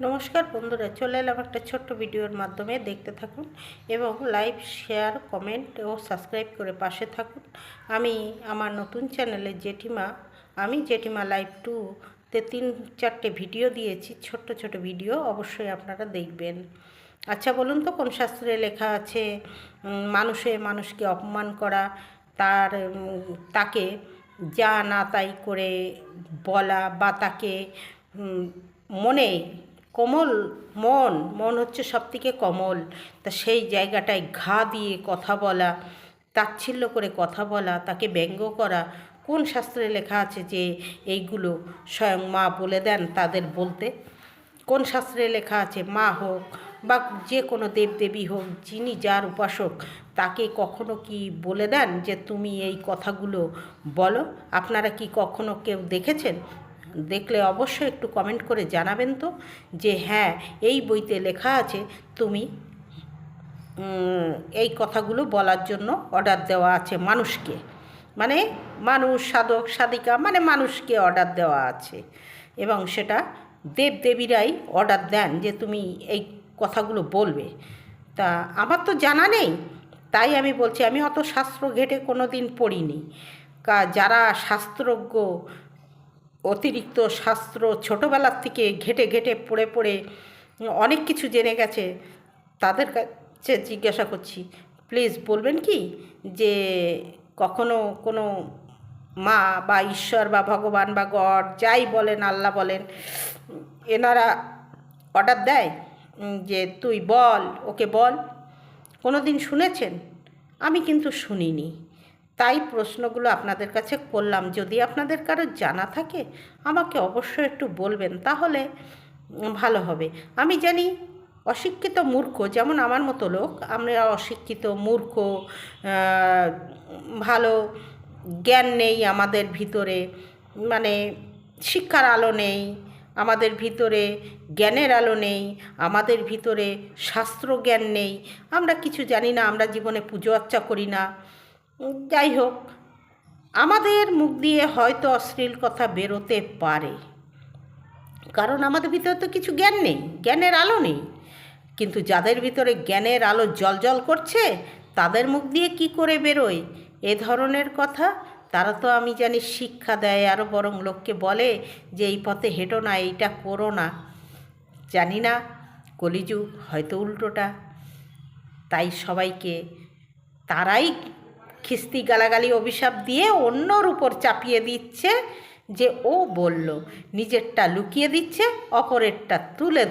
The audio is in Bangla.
নমস্কার বন্ধুরা, চলে এলাম একটা ছোট্ট ভিডিওর মাধ্যমে। দেখতে থাকুন এবং লাইভ শেয়ার, কমেন্ট ও সাবস্ক্রাইব করে পাশে থাকুন। আমি আমার নতুন চ্যানেলে জেঠিমা, আমি জেঠিমা লাইভ টু তে তিন, চারটে ভিডিও দিয়েছি, ছোট্ট ছোট ভিডিও অবশ্যই আপনারা দেখবেন। আচ্ছা বলুন তো, কোন শাস্ত্রে লেখা আছে মানুষে মানুষকে অপমান করা, তার তাকে যা না তাই করে বলা বা তাকে মনে কোমল, মন মন হচ্ছে সবথেকে কমল। তা সেই জায়গাটায় ঘা দিয়ে কথা বলা, তাচ্ছিল্য করে কথা বলা, তাকে ব্যঙ্গ করা, কোন শাস্ত্রে লেখা আছে যে এইগুলো স্বয়ং মা বলে দেন তাদের বলতে? কোন শাস্ত্রে লেখা আছে মা হোক বা যে কোনো দেবদেবী হোক, যিনি যার উপাসক, তাকে কখনো কি বলে দেন যে তুমি এই কথাগুলো বলো? আপনারা কি কখনো কেউ দেখেছেন? দেখলে অবশ্যই একটু কমেন্ট করে জানাবেন তো, যে হ্যাঁ এই বইতে লেখা আছে, তুমি এই কথাগুলো বলার জন্য অর্ডার দেওয়া আছে মানুষকে। মানে মানুষ, সাধক, সাধিকা মানে মানুষকে অর্ডার দেওয়া আছে। এবং সেটা দেবদেবীরাই অর্ডার দেন যে তুমি এই কথাগুলো বলবে। তা আমার তো জানা নেই, তাই আমি বলছি, আমি অত শাস্ত্র ঘেটে কোনো দিন পড়িনি। কা, যারা শাস্ত্রজ্ঞ অতিরিক্ত শাস্ত্র ছোটোবেলার থেকে ঘেটে ঘেটে পড়ে পড়ে অনেক কিছু জেনে গেছে, তাদের কাছে জিজ্ঞাসা করছি, প্লিজ বলবেন কি যে কখনো কোনো মা বা ঈশ্বর বা ভগবান বা গড যাই বলেন, আল্লাহ বলেন, এনারা অর্ডার দেয় যে তুই বল, ওকে বল কোনো দিন শুনেছেন? আমি কিন্তু শুনিনি। তাই প্রশ্নগুলো আপনাদের কাছে করলাম। যদি আপনাদের কারও জানা থাকে, আমাকে অবশ্যই একটু বলবেন, তাহলে ভালো হবে। আমি জানি অশিক্ষিত মূর্খ, যেমন আমার মতো লোক, আমরা অশিক্ষিত মূর্খ ভালো জ্ঞান নেই আমাদের ভিতরে মানে শিক্ষার আলো নেই, আমাদের ভিতরে জ্ঞানের আলো নেই, আমাদের ভিতরে শাস্ত্র জ্ঞান নেই। আমরা কিছু জানি না, আমরা জীবনে পুজো আর্চা করি না। যাই হোক, আমাদের মুখ দিয়ে হয়তো অশ্লীল কথা বেরোতে পারে। কারণ আমাদের ভিতরে তো কিছু জ্ঞান নেই, জ্ঞানের আলো নেই। কিন্তু যাদের ভিতরে জ্ঞানের আলো জলজল করছে, তাদের মুখ দিয়ে কি করে বেরোয়? এ ধরনের কথা তারা তো আমি জানি শিক্ষা দেয় আরও বরং লোককে বলে যে এই পথে হেঁটো না, এইটা করো না। জানি না, কলিযুগ হয়তো উল্টোটা। তাই সবাইকে, তারাই খিস্তি গালাগালি অভিশাপ দিয়ে অন্যর উপর চাপিয়ে দিচ্ছে যে ও বলল, নিজেরটা লুকিয়ে দিচ্ছে, অপরেরটা তুলে